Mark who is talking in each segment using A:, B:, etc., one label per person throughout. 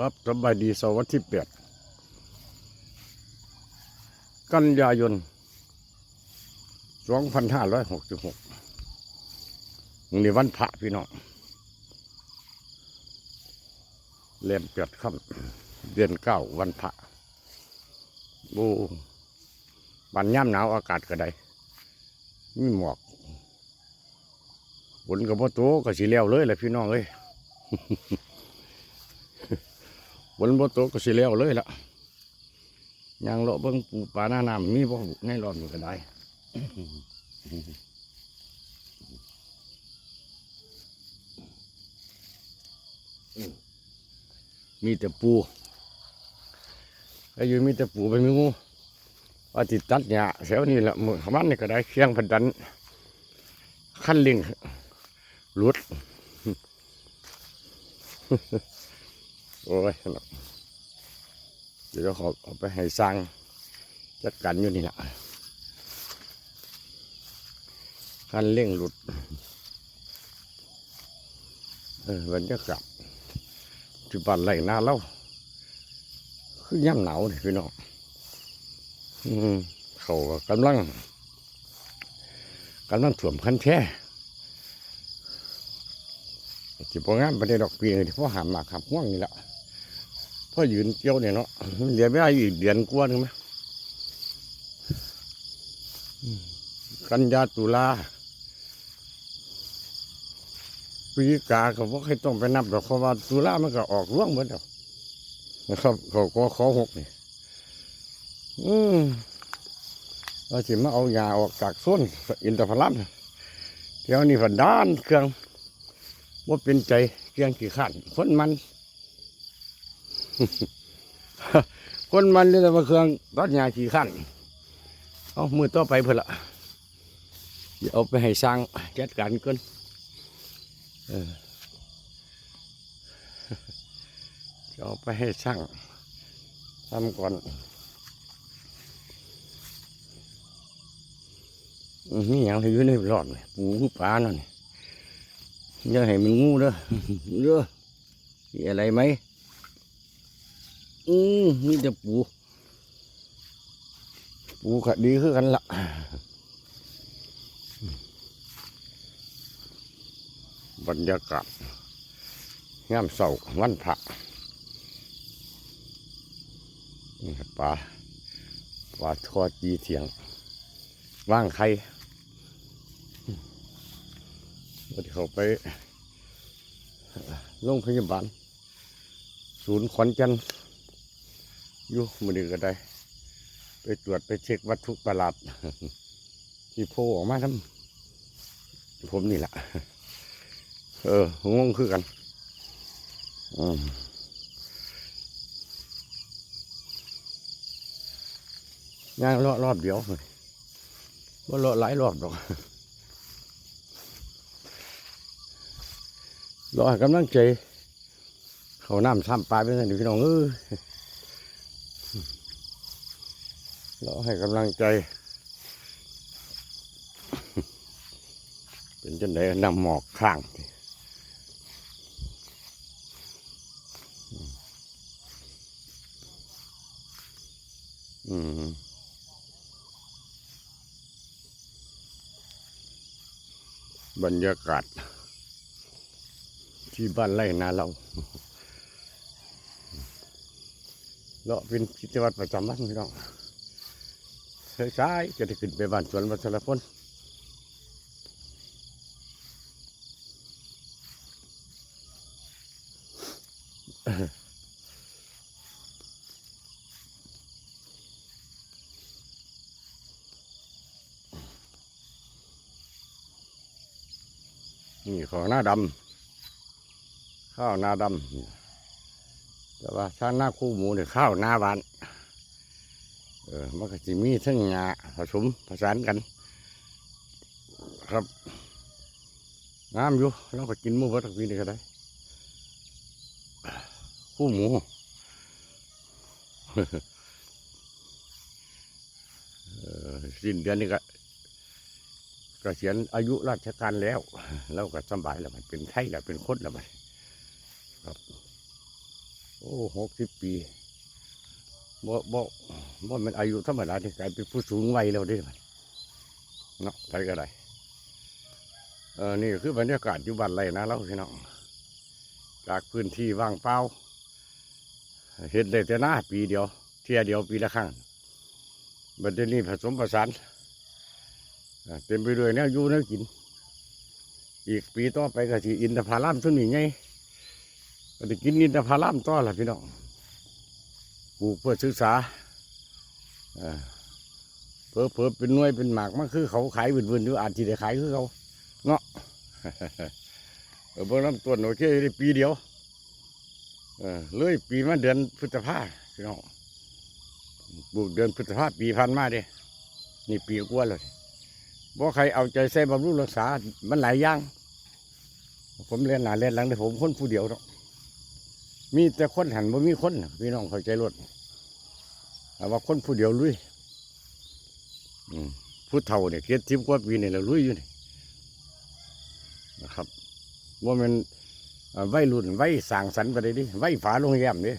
A: ครับสบายดีสวันที่แปดกันยายนสองพันห้าร้อยหกสิบหกนี่วันพระพี่น้องเรียนเปียดค่ำเดือนเก้าวันพระโอ้บันย่ำหนาวอากาศก็ได้มีหมอกฝนกับพ่อโตก็สีแล้วเลยแหละพี่น้องเอ้ย ฝนบ่ตกก็สิแล้วเลยล่ะยางเลาะเบิ่งปูปลาหน้าน้ำมีบ่ในรอบนี้ก็ได้มีแต่ปูไอายุมีแต่ปูไปมีงูว่าติดตัดหญ้าแถวนี้แหละมือขมันนี่ก็ได้เคียงพันดันขั้นลิงหลุด โอ้ยเดี๋ยวขาเอาไปให้สร้างจัดการอยู่นี่แหละคันเร่งหลุดเออบรรยากาศที่บ้านไรนาเราคือย่ำหนาวนี่พี่น้องอืมเขากำลังกำลังถ่วมคันแช่ที่พองามไปได้ดอกปีนี่ที่พ่อหามหมากหับห่วงนี่แหละ พ่อยืนเกี่ยวเนี่ยเนาะเหลือไม่ได้อีกเดือนกว่าหนึงไหมกันยาตุลาปีกาก็บ่ให้ต้องไปนับดอกเพราว่าตุลามันก็ออกร่วงหมดแล้วนะครับ เขาก็ขอหกนี่ อืมเราสิมาเอายาออกจากส้นอินทผลัมเดี๋ยวนี้ฝันด้านเครื่องว่าเป็นใจเกียงกี่ขันคนมัน คนมันเลยมาเครื่องตัดหญ้ากี่ขั้นเอามือต่อไปเพื่อละเดี๋ยวเอาไปให้สร้างจัดการก่อนเออเอาไปให้ช่างทำก่อนนี่ยังอยู่ในหลอดเลยปูปลานั่นนี่อย่าให้มันงูเด้อเด้อมีอะไรไหม อืมมีแต่ปู ปูขะดีคือกันละบรรยากาศงามเสาวันพระนี่ครับปลาปลาทอดจีเถียง ว่างไข่วันที่เขาไปโรงพยาบาลศูนย์ขอนแจันทน์ อยู่มือนี้ก็ได้ ไปตรวจไปเช็ควัตถุประหลาดที่โผล่ออกมาทั้งผมนี่แหละเอองงคือกันอืมย่างรอบรอบเดียวเลยว่ารอหลายรอบดอกรอให้กำลังใจ เขาน้ำซ้ำปลาเป็นสันพี่น้องเอ อรอให้กำลังใจ เป็นจังไดนำหมอกข้างอืมบรรยากาศ ที่บ้านไร่นาเราเลาะเป็นกิจวัตรประจำวันพี่น้อง เฮ้จะได้ขึ้นไปบ้านสวนวัชรพลนี่ของหน้าดำข้าวนาดำแต่ว่าถ้าหน้าคู่หมูเนี่ยข้าวนาหวาน ออมันก็จะมีทั้งงาผสมผสานกัน ครับงามอยู่เราก็กินมูวัตถุนี้ก็ได้คู่หมูเออสิ้นเดือนนี้ก็เกษียณอายุราชการแล้วแล้วก็สบายแล้วมันเป็นไข้แล้วเป็นคดแล้วมันครับ โอ้หกสิบปี บ่บ่บ่เป็นอายุธรรมดาที่กลายเป็นผู้สูงวัยแล้วด้บัดเนาะไปก็ได้เออนี่คือบรรยากาศอยู่บ้านไรนะเราพี่น้องจากพื้นที่ว่างเปล่าเห็นได้แต่หน้าปีเดียว เที่ยเดียวปีละครั้งบัดนี้ผสมผสานเต็มไปด้วยแนวอยู่แนวกิน อีกปีต่อไปก็สิอินทผลัมตัวนี้ไงก็จะกินอินทผลัมต่อละพี่น้อง ปลูกเพื่อศึกษาเอ่อเพิ่เพิ่เป็นน่วยเป็นหมากมันคือเขาขายวุ่นๆอยู่อาจจะได้ขายคือเขาเนาะเออเบิ่งลำต้นโอเคได้ปีเดียวเออเลยปีมาเดือนพฤษภาพี่น้องปลูกเดือนพฤษภาปีพันมาเด้นี่ปีกว่าเลยบ่ใครเอาใจใส่บำรุงรักษา มันหลายอย่าง ผมเรียนหนาเรียนหลังแต่ผมคนผู้เดียวเนาะ มีแต่คนหันบ่มีคนพี่น้องเข้าใจรถแต่ว่าคนผู้เดียวลุยผู้เฒ่าเนี่ยเกียรติกว่าปีนี่แหละลุยอยู่นี่นะครับว่ามันเอ่อวัยรุ่นวัยสางสรรค์ไปเลยดิวัยฝาโรงแรมนี่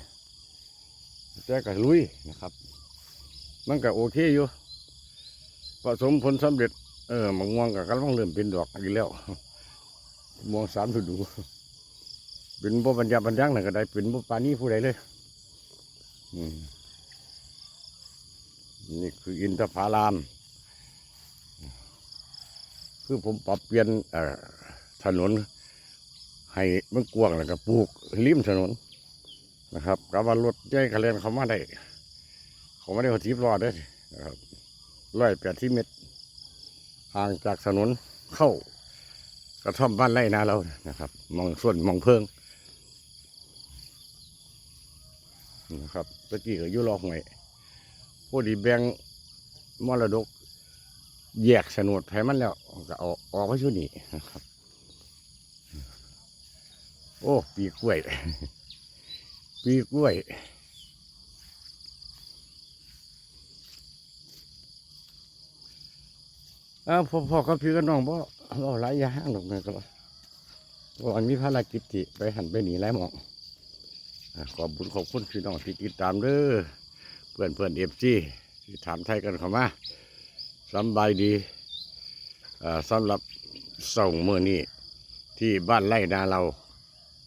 A: แต่ก็ลุยนะครับ มันก็โอเคอยู่ผสมผลสำเร็จเออมะม่วงก็กำลังเริ่มเป็นดอกอีกแล้วมองสามฤดู เป็นบ่บรรยาบรรยังน่ะก็ได้เป็นบ่ปานี้ผู้ใดเลยอืมนี่คืออินทผลาม คือผมปรับเปลี่ยนถนน ให้มันกว้างแล้วก็ปลูกริมถนนนะครับกับว่ารถใหญ่กระเลนเขามาได้ เขาไม่ได้เขาทิพรอดได้นะครับร้อยแปดที่เมตรห่างจากถนนเข้ากระท่อมบ้านไร่นาเรานะครับ มองส่วนมองเพิง นะครับตะกี้ก็อยู่รอหวยพอดีแบงมรดก แยกโฉนดให้มันแล้วก็เอาออกมาช่วนี้นะครับ โอ้ ปีกล้วย ปีกล้วยอ้าวพ่อพ่อกับพี่กับน้องบ่เราหลายอย่างดอกเลยก็ว่าอันมีภารกิจที่ไปหันไปหนีหลายหมอง ขอบคุณขอบคุณพี่น้องที่ติดตามเด้อเพื่อนเพื่อนเอฟซีที่ถามไทยกันเข้ามาสำบายดีสำหรับส่งเมื่อนี้ที่บ้านไร่นาเรา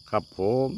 A: ครับผม